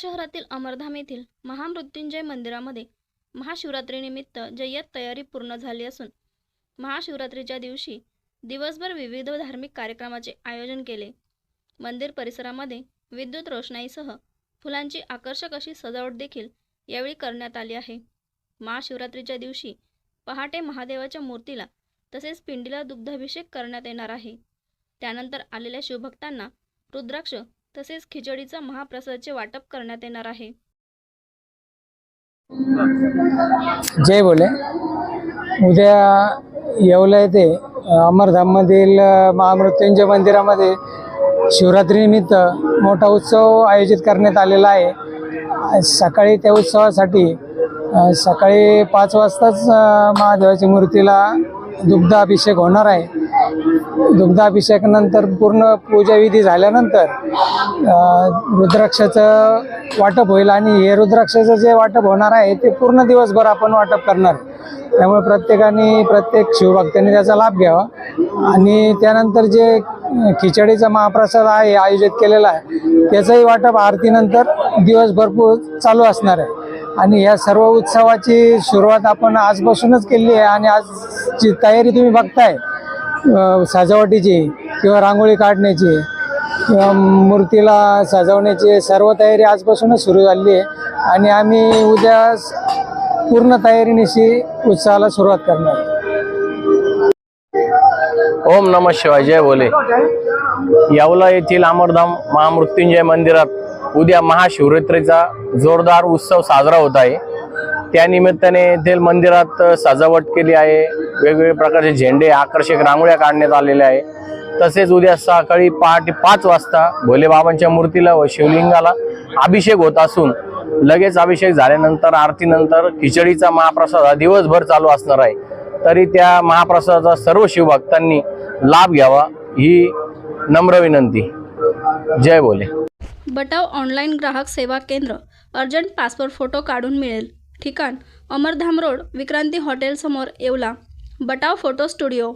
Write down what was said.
शहरातील अमरधाम येथील महामृत्युंजय मंदिरामध्ये महाशिवरात्रीनिमित्त जय्यत तयारी पूर्ण झाली असून महाशिवरात्रीच्या दिवशी दिवसभर विविध धार्मिक कार्यक्रमाचे आयोजन केले. मंदिर परिसरामध्ये विद्युत रोषणाईसह फुलांची आकर्षक अशी सजावट देखील यावेळी करण्यात आली आहे. महाशिवरात्रीच्या दिवशी पहाटे महादेवाच्या मूर्तीला तसेच पिंडीला दुग्धाभिषेक करण्यात येणार आहे. त्यानंतर आलेल्या शिवभक्तांना रुद्राक्ष तसेच खिचडीचा महाप्रसादचे वाटप करण्यात येणार आहे. जय बोले. उद्या येवला येथे अमरधाममधील महामृत्युंजय मंदिरामध्ये शिवरात्रीनिमित्त मोठा उत्सव आयोजित करण्यात आलेला आहे. सकाळी त्या उत्सवासाठी सकाळी पाच वाजताच महादेवाच्या मूर्तीला दुग्ध अभिषेक होणार आहे. दुग्धाभिषेकानंतर पूर्ण पूजाविधी झाल्यानंतर रुद्राक्षाचं वाटप होईल आणि हे रुद्राक्षाचं जे वाटप होणार आहे ते पूर्ण दिवसभर आपण वाटप करणार त्यामुळे प्रत्येकाने प्रत्येक शिवभक्तांनी त्याचा लाभ घ्यावा. आणि त्यानंतर जे खिचडीचा महाप्रसाद आहे आयोजित केलेला आहे त्याचंही वाटप आरतीनंतर दिवसभर चालू असणार आहे. आणि या सर्व उत्सवाची सुरुवात आपण आजपासूनच केली आहे आणि आजची तयारी तुम्ही बघताय. सजावटीची किंवा रांगोळी काढण्याची किंवा मूर्तीला सजवण्याची सर्व तयारी आजपासूनच सुरू झाली आहे. आणि आम्ही उद्या पूर्ण तयारीनिशी उत्सवाला सुरुवात करणार. ओम नम शिवाय जय बोले. यावला येथील अमरधाम महामृत्युंजय मंदिरात उद्या महाशिवरात्रीचा जोरदार उत्सव साजरा होत आहे. त्यानिमित्ताने येथील मंदिरात सजावट केली आहे. वेगवेगळे प्रकारचे झेंडे आकर्षक रांगोळ्या काढण्यात आलेल्या आहे. तसेच उद्या सकाळी पहाटे पाच वाजता भोलेबाबांच्या मूर्तीला व शिवलिंगाला अभिषेक होत असून लगेच अभिषेक झाल्यानंतर आरतीनंतर खिचडीचा महाप्रसाद हा दिवसभर चालू असणार आहे. तरी त्या महाप्रसादाचा सर्व शिवभक्तांनी लाभ घ्यावा ही नम्र विनंती. जय बोले बटाव ऑनलाईन ग्राहक सेवा केंद्र अर्जंट पासपोर्ट फोटो काढून मिळेल. ठिकाण अमरधाम रोड विक्रांती हॉटेलसमोर येवला. Batav photo studio